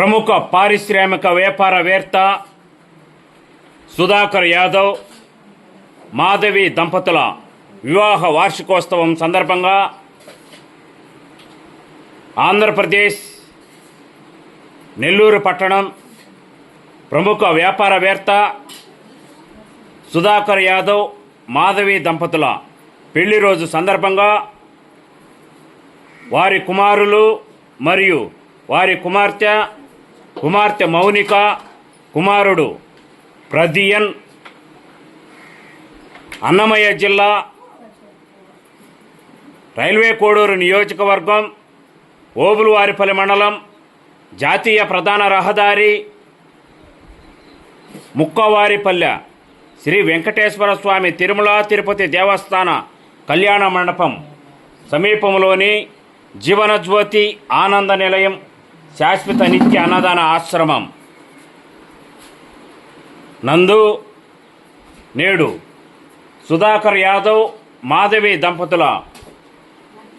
ప్రముఖ పారిశ్రామిక వ్యాపారవేత్త సుధాకర్ యాదవ్ మాధవి దంపతుల వివాహ వార్షికోత్సవం సందర్భంగా ఆంధ్రప్రదేశ్ నెల్లూరు పట్టణం ప్రముఖ వ్యాపారవేత్త సుధాకర్ యాదవ్ మాధవి దంపతుల పెళ్ళి రోజు సందర్భంగా వారి కుమారులు మరియు వారి కుమార్తె కుమార్తె మౌనిక కుమారుడు ప్రదియన్ అన్నమయ్య జిల్లా రైల్వే కోడూరు నియోజకవర్గం ఓబులువారిపల్లి మండలం జాతీయ ప్రధాన రహదారి ముక్కవారిపల్లె శ్రీ వెంకటేశ్వర స్వామి తిరుమల తిరుపతి దేవస్థాన కళ్యాణ మండపం సమీపంలోని జీవనజ్యోతి ఆనంద నిలయం శాశ్వత నిత్య అన్నదాన ఆశ్రమం. నందు నేడు సుధాకర్ యాదవ్ మాధవి దంపతుల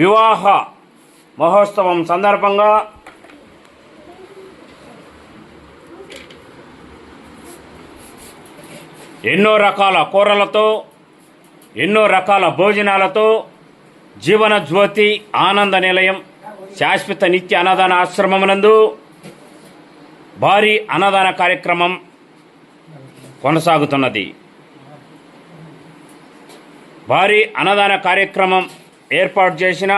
వివాహ మహోత్సవం సందర్భంగా ఎన్నో రకాల కూరలతో ఎన్నో రకాల భోజనాలతో జీవన జ్యోతి ఆనంద నిలయం శాశ్వత నిత్య అన్నదాన ఆశ్రమమునందు భారీ అన్నదాన కార్యక్రమం కొనసాగుతున్నది. భారీ అన్నదాన కార్యక్రమం ఏర్పాటు చేసిన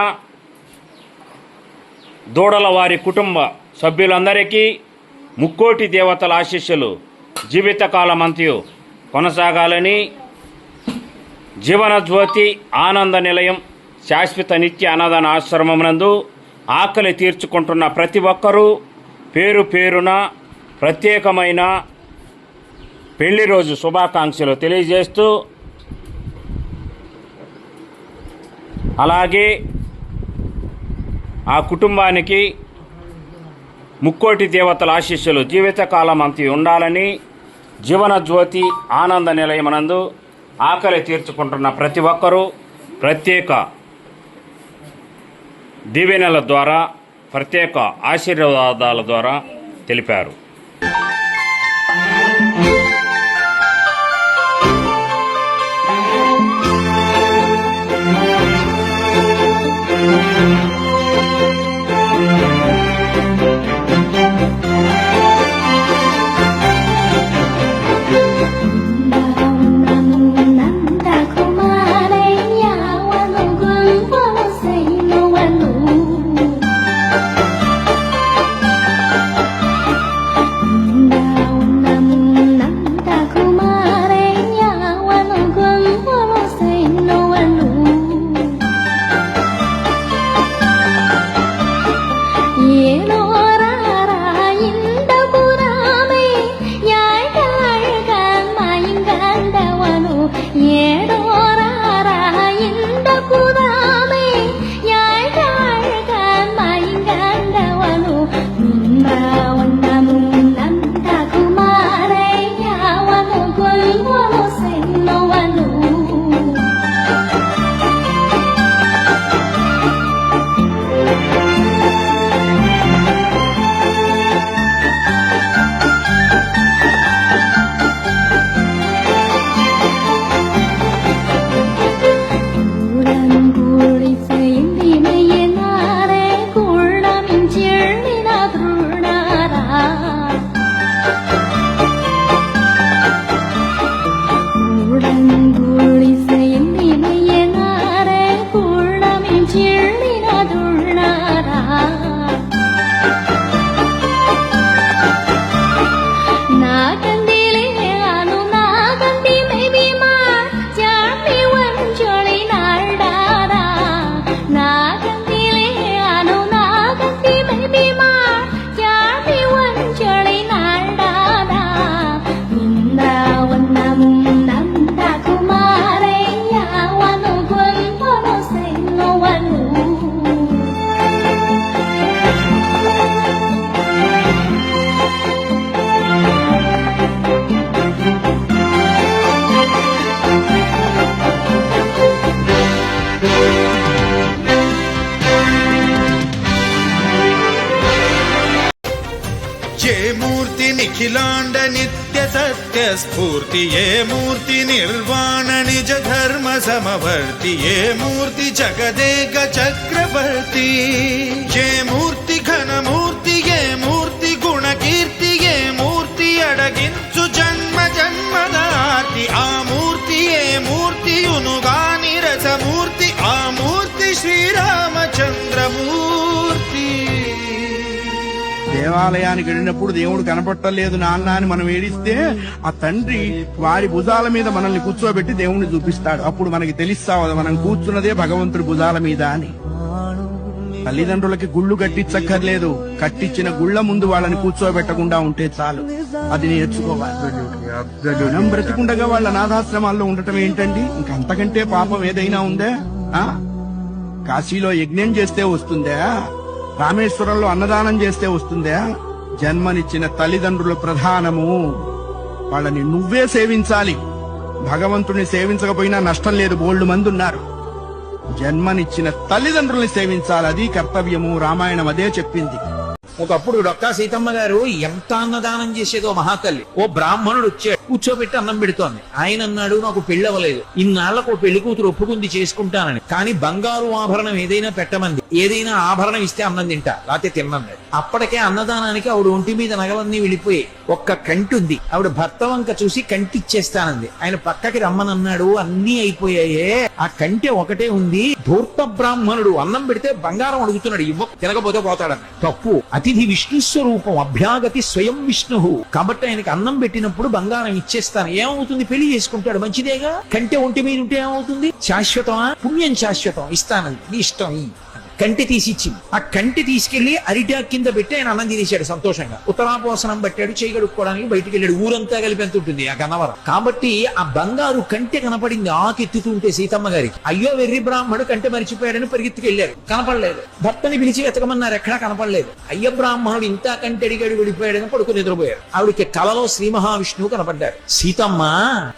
దూడల వారి కుటుంబ సభ్యులందరికీ ముక్కోటి దేవతల ఆశీస్సులు జీవితకాలమంతయు కొనసాగాలని జీవనజ్యోతి ఆనంద నిలయం శాశ్వత నిత్య అన్నదాన ఆశ్రమమునందు ఆకలి తీర్చుకుంటున్న ప్రతి ఒక్కరూ పేరు పేరున ప్రత్యేకమైన పెళ్ళి రోజు శుభాకాంక్షలు తెలియజేస్తూ అలాగే ఆ కుటుంబానికి ముక్కోటి దేవతల ఆశీస్సులు జీవితకాలం అంతి ఉండాలని జీవన జ్యోతి ఆనంద నిలయమనందు ఆకలి తీర్చుకుంటున్న ప్రతి ఒక్కరూ ప్రత్యేక దీవెనల ద్వారా ప్రత్యేక ఆశీర్వాదాల ద్వారా తెలిపారు. నిఖిలాండ నిత్య సత్య స్ఫూర్తి? ఏ మూర్తి నిర్వాణ నిజ ధర్మ సమవర్తి? ఏ మూర్తి జగదేక చక్రవర్తి? ఏ మూర్తి ఘనమూర్తి? ఏ మూర్తి గుణకీర్తి? ఏ మూర్తి అడగించు జన్మ జన్మదార్తి? ఆ మూర్తి ఏ మూర్తియునుగా దేవాలయానికి వెళ్ళినప్పుడు దేవుడు కనపట్టలేదు నాన్న అని మనం ఏడిస్తే ఆ తండ్రి వారి భుజాల మీద మనల్ని కూర్చోబెట్టి దేవుణ్ణి చూపిస్తాడు. అప్పుడు మనకి తెలుస్తావు మనం కూర్చున్నదే భగవంతుడి భుజాల మీద అని. తల్లిదండ్రులకి గుళ్ళు కట్టించక్కర్లేదు. కట్టించిన గుళ్ళ ముందు వాళ్ళని కూర్చోబెట్టకుండా ఉంటే చాలు. అది నేర్చుకోవాలి. మనం బ్రతికుండగా వాళ్ళ అనాథాశ్రమాల్లో ఉండటం ఏంటండి? ఇంకంతకంటే పాపం ఏదైనా ఉందే? ఆ? కాశీలో యజ్ఞం చేస్తే వస్తుందా? రామేశ్వరంలో అన్నదానం చేస్తే వస్తుందా? జన్మనిచ్చిన తల్లిదండ్రులు ప్రధానము. వాళ్ళని నువ్వే సేవించాలి. భగవంతుని సేవించకపోయినా నష్టం లేదు బోల్డు మంది ఉన్నారు జన్మనిచ్చిన తల్లిదండ్రుల్ని సేవించాలి అది కర్తవ్యము రామాయణం అదే చెప్పింది. ఒకప్పుడు డొక్కా సీతమ్మ గారు ఎంత అన్నదానం చేసేదో మహాతల్లి. ఓ బ్రాహ్మణుడు వచ్చాడు. కూర్చోబెట్టి అన్నం పెడుతోంది. ఆయన అన్నాడు నాకు పెళ్ళి అవ్వలేదు ఇన్నాళ్ళకు పెళ్ళి కూతురు ఒప్పుకుంది చేసుకుంటానని. కానీ బంగారు ఆభరణం ఏదైనా పెట్టమంది. ఏదైనా ఆభరణం ఇస్తే అన్నం తింటా. లేకపోతే తిన్నది అప్పటికే అన్నదానానికి ఆవిడ ఒంటి మీద నగలన్నీ వెళ్ళిపోయి ఒక్క కంటి ఉంది ఆవిడ భర్త వంక చూసి కంటి ఇచ్చేస్తానంది ఆయన పక్కకి రమ్మనన్నాడు అన్నీ అయిపోయాయే. ఆ కంటి ఒకటే ఉంది. ధూర్త బ్రాహ్మణుడు అన్నం పెడితే బంగారం అడుగుతున్నాడు. ఇవ్వ తినకపోతే పోతాడని. తప్పు. అతిథి విష్ణు స్వరూపం. అభ్యాగతి స్వయం విష్ణు కాబట్టి ఆయనకి అన్నం పెట్టినప్పుడు బంగారం ఇచ్చేస్తాను. ఏమవుతుంది? పెళ్ళి చేసుకుంటాడు. మంచిదేగా? కంటే ఒంటి మీద ఉంటే ఏమవుతుంది? శాశ్వతమా? పుణ్యం శాశ్వతం. ఇస్తానంది. నీ ఇష్టం కంటి తీసి ఇచ్చింది ఆ కంటి తీసుకెళ్ళి అరిటా కింద పెట్టి ఆయన అన్నం తినేశాడు సంతోషంగా. ఉత్తరాపోసనం పట్టాడు చేయి బయటికి వెళ్ళాడు ఊరంతా కలిపి ఎంత ఉంటుంది? ఆ గన్నవరం. కాబట్టి ఆ బంగారు కంటి కనపడింది ఆకెత్తుతుంటే సీతమ్మ గారికి. అయ్యో వెర్రి బ్రాహ్మణుడు కంటి మరిచిపోయాడని పరిగెత్తుకెళ్ళారు కనపడలేదు. భర్తని పిలిచి వెతకమన్నారు ఎక్కడా కనపడలేదు. అయ్య బ్రాహ్మణుడు ఇంత కంటి అడిగాడు వెళ్ళిపోయాడని పడుకుని నిద్రపోయారు ఆవిడకి కలలో శ్రీ మహావిష్ణువు కనపడ్డారు సీతమ్మ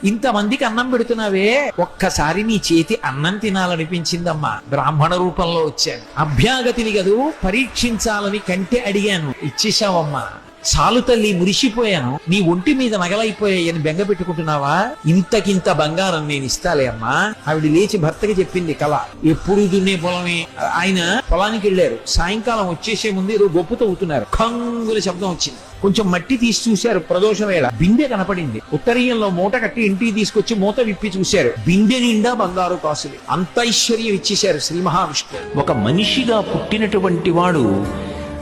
ఇంతమందికి అన్నం పెడుతున్నావే. ఒక్కసారి నీ చేతి అన్నం తినాలనిపించిందమ్మా. బ్రాహ్మణ రూపంలో వచ్చాను. అభ్యాగతిని కదూ పరీక్షించాలని కంటే అడిగాను. ఇచ్చేశావమ్మా. చాలు తల్లి మురిసిపోయాను. నీ ఒంటి మీద నగలైపోయాయని బెంగ పెట్టుకుంటున్నావా? ఇంతకింత బంగారం నేను ఇస్తాలే అమ్మా. ఆవిడ లేచి భర్తకి చెప్పింది కళ. ఎప్పుడు దున్నే పొలమే? ఆయన పొలానికి వెళ్ళారు. సాయంకాలం వచ్చేసే ముందు ఏదో గొప్పు తవ్వుతున్నారు. కంగుల శబ్దం వచ్చింది. కొంచెం మట్టి తీసి చూశారు ప్రదోష వేళ. బిందె కనపడింది. ఉత్తరీయంలో మూట కట్టి ఇంటికి తీసుకొచ్చి మూత విప్పి చూశారు. బిందె నిండా బంగారు కాసులు. అంత ఐశ్వర్యం ఇచ్చేశారు శ్రీ మహావిష్ణువు. ఒక మనిషిగా పుట్టినటువంటి వాడు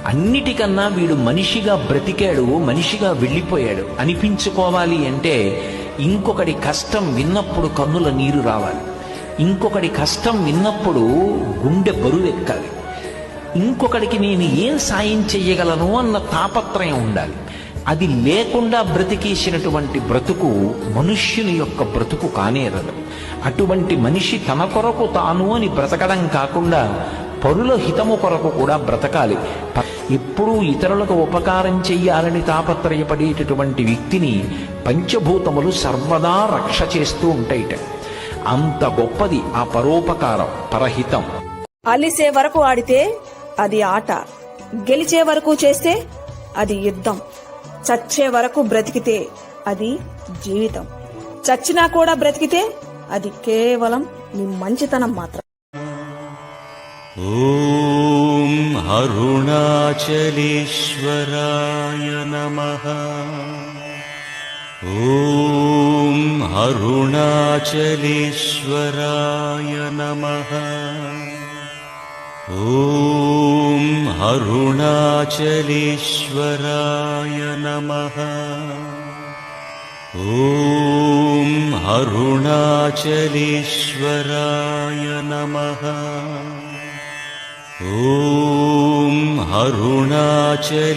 అన్నిటికన్నా వీడు మనిషిగా బ్రతికాడు మనిషిగా వెళ్ళిపోయాడు. అనిపించుకోవాలి అంటే ఇంకొకడి కష్టం విన్నప్పుడు కన్నుల నీరు రావాలి. ఇంకొకడి కష్టం విన్నప్పుడు గుండె బరువెక్కాలి ఇంకొకడికి నేను ఏం సాయం చెయ్యగలను అన్న తాపత్రయం ఉండాలి. అది లేకుండా బ్రతికేసినటువంటి బ్రతుకు మనుష్యుని యొక్క బ్రతుకు కానేరదు అటువంటి మనిషి తన కొరకు తాను అని బ్రతకడం కాకుండా పరుల హితము కొరకు కూడా బ్రతకాలి. ఎప్పుడూ ఇతరులకు ఉపకారం చెయ్యాలని తాపత్రయపడేటటువంటి వ్యక్తిని పంచభూతములు సర్వదా రక్ష చేస్తూ ఉంటాయిట. అంత గొప్పది ఆ పరోపకారం పరహితం. అలిసే వరకు ఆడితే అది ఆట. గెలిచే వరకు చేస్తే అది యుద్ధం. చచ్చే వరకు బ్రతికితే అది జీవితం. చచ్చినా కూడా బ్రతికితే అది కేవలం నీ మంచితనం మాత్రం ॐ अरुणाचलेश्वराय नमः। ॐ अरुणाचलेश्वराय नमः। ॐ अरुणाचलेश्वराय नमः। ॐ अरुणाचलेश्वराय नमः ॐ अरुणाचल